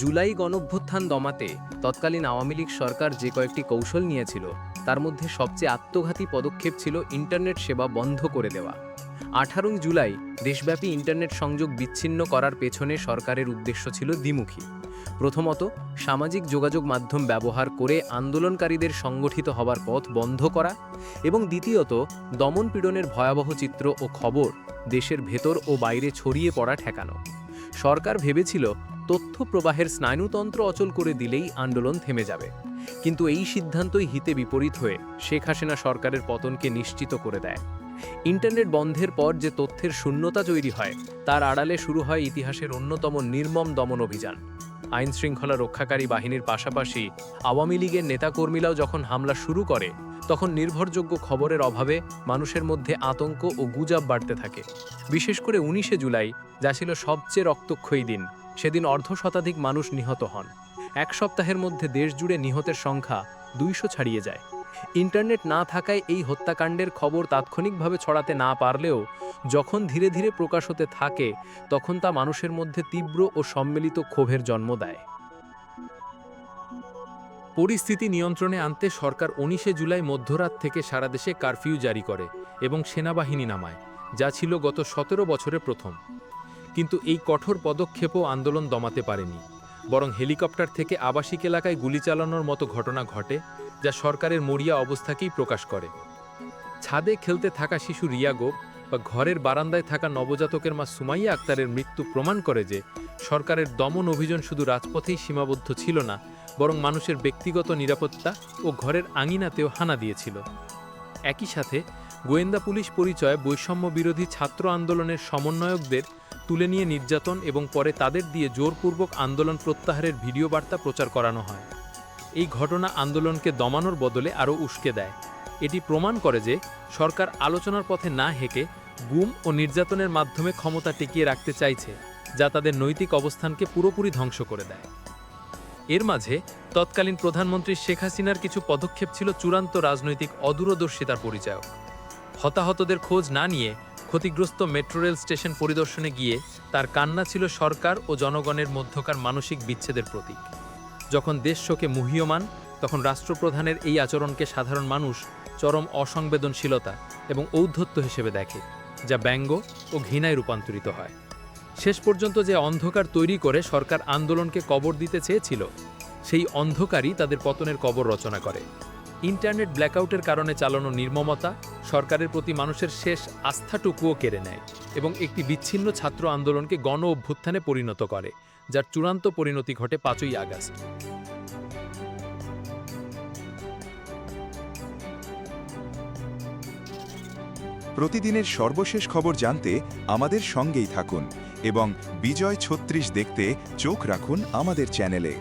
জুলাই গণভ্যুত্থান দমাতে তৎকালীন আওয়ামী লীগ সরকার যে কয়েকটি কৌশল নিয়েছিল, তার মধ্যে সবচেয়ে আত্মঘাতী পদক্ষেপ ছিল ইন্টারনেট সেবা বন্ধ করে দেওয়া। আঠারোই জুলাই দেশব্যাপী ইন্টারনেট সংযোগ বিচ্ছিন্ন করার পেছনে সরকারের উদ্দেশ্য ছিল দ্বিমুখী। প্রথমত, সামাজিক যোগাযোগ মাধ্যম ব্যবহার করে আন্দোলনকারীদের সংগঠিত হবার পথ বন্ধ করা এবং দ্বিতীয়ত, দমন পীড়নের ভয়াবহ চিত্র ও খবর দেশের ভেতর ও বাইরে ছড়িয়ে পড়া ঠেকানো। সরকার ভেবেছিল তথ্য প্রবাহের স্নায়ুতন্ত্র অচল করে দিলেই আন্দোলন থেমে যাবে। কিন্তু এই সিদ্ধান্তই হিতে বিপরীত হয়ে শেখ হাসিনা সরকারের পতনকে নিশ্চিত করে দেয়। ইন্টারনেট বন্ধের পর যে তথ্যের শূন্যতা তৈরি হয়, তার আড়ালে শুরু হয় ইতিহাসের অন্যতম নির্মম দমন অভিযান। আইন শৃঙ্খলা রক্ষাকারী বাহিনীর পাশাপাশি আওয়ামী লীগের নেতাকর্মীরাও যখন হামলা শুরু করে, তখন নির্ভরযোগ্য খবরের অভাবে মানুষের মধ্যে আতঙ্ক ও গুজব বাড়তে থাকে। বিশেষ করে উনিশে জুলাই, যা ছিল সবচেয়ে রক্তক্ষয়ী দিন। সেদিন অর্ধ শতাধিক মানুষ নিহত হন। এক সপ্তাহের মধ্যে দেশ জুড়ে নিহতের সংখ্যা দুইশো ছাড়িয়ে যায়। ইন্টারনেট না থাকায় এই হত্যাকাণ্ডের খবর তাৎক্ষণিকভাবে ছড়াতে না পারলেও, যখন ধীরে ধীরে প্রকাশ হতে থাকে, তখন তা মানুষের মধ্যে তীব্র ও সম্মিলিত ক্ষোভের জন্ম দেয়। পরিস্থিতি নিয়ন্ত্রণে আনতে সরকার উনিশে জুলাই মধ্যরাত থেকে সারা দেশে কারফিউ জারি করে এবং সেনাবাহিনী নামায়, যা ছিল গত সতেরো বছরে প্রথম। কিন্তু এই কঠোর পদক্ষেপও আন্দোলন দমাতে পারেনি। বরং হেলিকপ্টার থেকে আবাসিক এলাকায় গুলি চালানোর মতো ঘটনা ঘটে, যা সরকারের মরিয়া অবস্থাকেই প্রকাশ করে। ছাদে খেলতে থাকা শিশু রিয়াগো বা ঘরের বারান্দায় থাকা নবজাতকের মা সুমাইয়া আক্তারের মৃত্যু প্রমাণ করে যে, সরকারের দমন অভিযান শুধু রাজপথেই সীমাবদ্ধ ছিল না, বরং মানুষের ব্যক্তিগত নিরাপত্তা ও ঘরের আঙিনাতেও হানা দিয়েছিল। একই সাথে গোয়েন্দা পুলিশ পরিচয় বৈষম্য বিরোধী ছাত্র আন্দোলনের সমন্বয়কদের তুলে নিয়ে নির্যাতন এবং পরে তাদের দিয়ে জোরপূর্বক আন্দোলন প্রত্যাহারের ভিডিও বার্তা প্রচার করানো হয়। এই ঘটনা আন্দোলনকে দমানোর বদলে আরও উস্কে দেয়। এটি প্রমাণ করে যে সরকার আলোচনার পথে না হেঁকে গুম ও নির্যাতনের মাধ্যমে ক্ষমতা টিকিয়ে রাখতে চাইছে, যা তাদের নৈতিক অবস্থানকে পুরোপুরি ধ্বংস করে দেয়। এর মাঝে তৎকালীন প্রধানমন্ত্রী শেখ হাসিনার কিছু পদক্ষেপ ছিল চূড়ান্ত রাজনৈতিক অদূরদর্শিতার পরিচায়ক। হতাহতদের খোঁজ না নিয়ে ক্ষতিগ্রস্ত মেট্রো রেল স্টেশন পরিদর্শনে গিয়ে তার কান্না ছিল সরকার ও জনগণের মধ্যকার মানসিক বিচ্ছেদের প্রতীক। যখন দেশ শোকে মুহ্যমান, তখন রাষ্ট্রপ্রধানের এই আচরণকে সাধারণ মানুষ চরম অসংবেদনশীলতা এবং ঔদ্ধত্য হিসেবে দেখে, যা ব্যঙ্গ ও ঘৃণায় রূপান্তরিত হয়। শেষ পর্যন্ত যে অন্ধকার তৈরি করে সরকার আন্দোলনকে কবর দিতে চেয়েছিল, সেই অন্ধকারই তাদের পতনের কবর রচনা করে। ইন্টারনেট ব্ল্যাকআউটের কারণে চালানো নির্মমতা সরকারের প্রতি মানুষের শেষ আস্থাটুকুও কেড়ে নেয় এবং একটি বিচ্ছিন্ন ছাত্র আন্দোলনকে গণ অভ্যুত্থানে পরিণত করে, যার চূড়ান্ত পরিণতি ঘটে পাঁচই আগস্ট। প্রতিদিনের সর্বশেষ খবর জানতে আমাদের সঙ্গেই থাকুন এবং বিজয় ছত্রিশ দেখতে চোখ রাখুন আমাদের চ্যানেলে।